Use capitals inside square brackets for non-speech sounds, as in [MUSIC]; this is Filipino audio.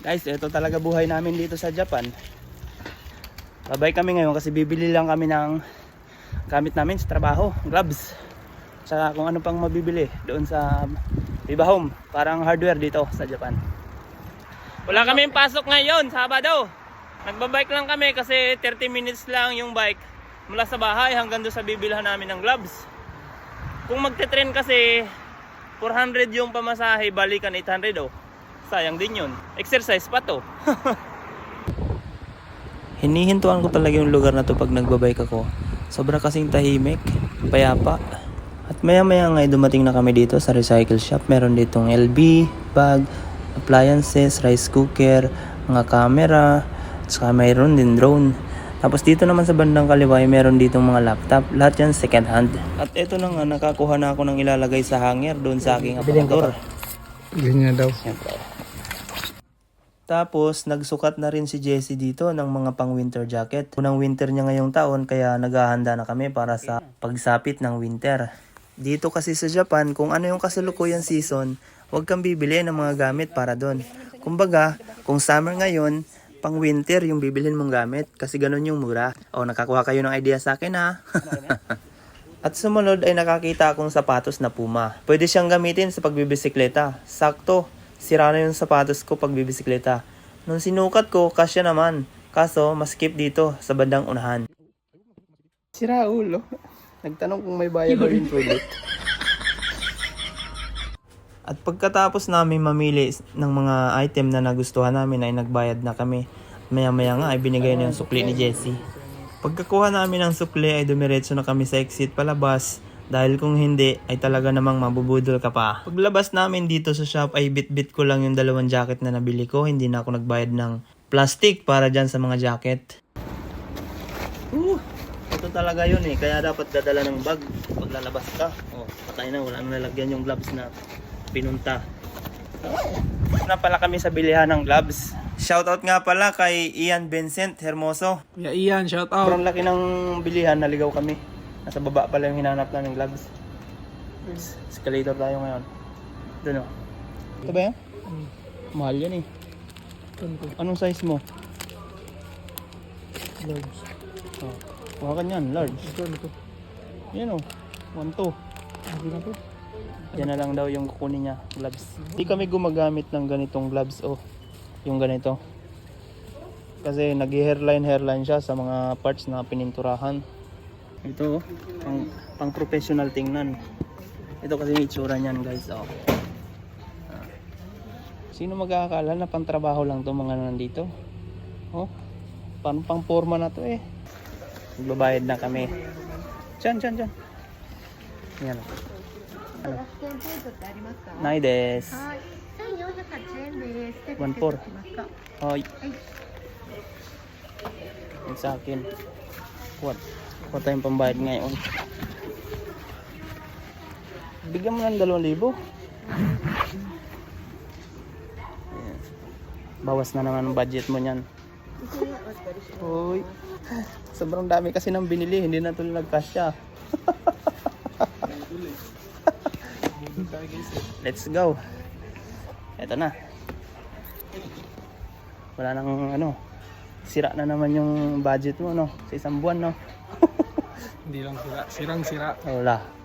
Guys, ito talaga buhay namin dito sa Japan. Babay kami ngayon kasi bibili lang kami ng gamit namin sa trabaho, gloves. Tsaka kung ano pang mabibili doon sa Viva Home, parang hardware dito sa Japan. Wala kaming pasok ngayon, Sabado. Nagbabike lang kami kasi 30 minutes lang yung bike mula sa bahay hanggang doon sa bibilhan namin ng gloves. Kung magte-train kasi 400 yung pamasahe, balikan 800 oh. Sayang din yun. Exercise pa to. [LAUGHS] Hinihintuan ko talaga yung lugar na to pag nagbabike ako. Sobra kasing tahimik, payapa. At maya maya nga ay dumating na kami dito sa recycle shop. Meron ditong LB, bag, appliances, rice cooker, mga camera, saka mayroon din drone. Tapos dito naman sa bandang kaliwa ay meron ditong mga laptop. Lahat yan second hand. At ito na nga, nakakuha na ako ng ilalagay sa hanger doon sa aking aparador. Ganyan daw. Siyempre. Tapos, nagsukat na rin si Jessie dito ng mga pang winter jacket. Unang winter niya ngayong taon, kaya naghahanda na kami para sa pagsapit ng winter. Dito kasi sa Japan, kung ano yung kasalukuyan season, huwag kang bibili ng mga gamit para doon. Kumbaga, kung summer ngayon, pang winter yung bibilhin mong gamit kasi ganun yung mura. O, nakakuha kayo ng idea sa akin ha. [LAUGHS] At sumunod ay nakakita akong sapatos na Puma. Pwede siyang gamitin sa pagbibisikleta. Sakto, sira na yung sapatos ko pagbibisikleta. Nung sinukat ko, kasya naman. Kaso, maskip dito sa bandang unahan. Sira ulo. Nagtanong kung may bayad daw yung toilet. [LAUGHS] At pagkatapos namin mamili ng mga item na nagustuhan namin ay nagbayad na kami. Maya-maya nga ay binigay na yung sukli ni Jessie. Pagkakuha namin ng sukli ay dumiretso na kami sa exit palabas dahil kung hindi ay talaga namang mabubudol ka pa. Paglabas namin dito sa shop ay bit-bit ko lang yung dalawang jacket na nabili ko. Hindi na ako nagbayad ng plastic para dyan sa mga jacket. Uh, ito talaga yun eh. Kaya dapat dadala ng bag pag lalabas ka. Oh, patay na. Wala nang nalagyan yung gloves na pinunta. Na pala kami sa bilihan ng gloves. Shoutout nga pala kay Ian Vincent Hermoso. Kuya Ian, shout out. Sobrang laki ng bilihan, naligaw kami. Nasa baba pala yung hinanap namin gloves. Escalator tayo ngayon. Doon o. Ito ba yan? Mahal yan eh. Anong size mo? Large. Oh. Kuha ka niyan, large. Ito, ito. Yan o. 1-2. Okay na to. Yan na lang daw yung kukunin niya, gloves. Hindi kami gumagamit ng ganitong gloves oh. Yung ganito. Kasi nag-hairline hairline siya sa mga parts na pininturahan. Ito, oh. pang, pang professional tingnan. Ito kasi yung itsura niyan guys. Oh. Ah. Sino mag-aakala na pang trabaho lang to mga nandito? Oh, parang pang forma na to eh. Magbabayad na kami. Diyan, diyan, diyan. Yan. Oh. Ano? Nai des. 1,400 Hoy. Yan sa akin. What? Kuha tayong pambayad ngayon. Bigyan mo ng 2,000. Ayan. Bawas na naman ang budget mo niyan. Hoy. Sobrang dami kasi nang binili. Hindi na tuloy nagkasya. [LAUGHS] Let's go. Ito na. Wala nang ano. Sira na naman yung budget mo no sa isang buwan no. Hindi lang sira. Sirang sira. Wala.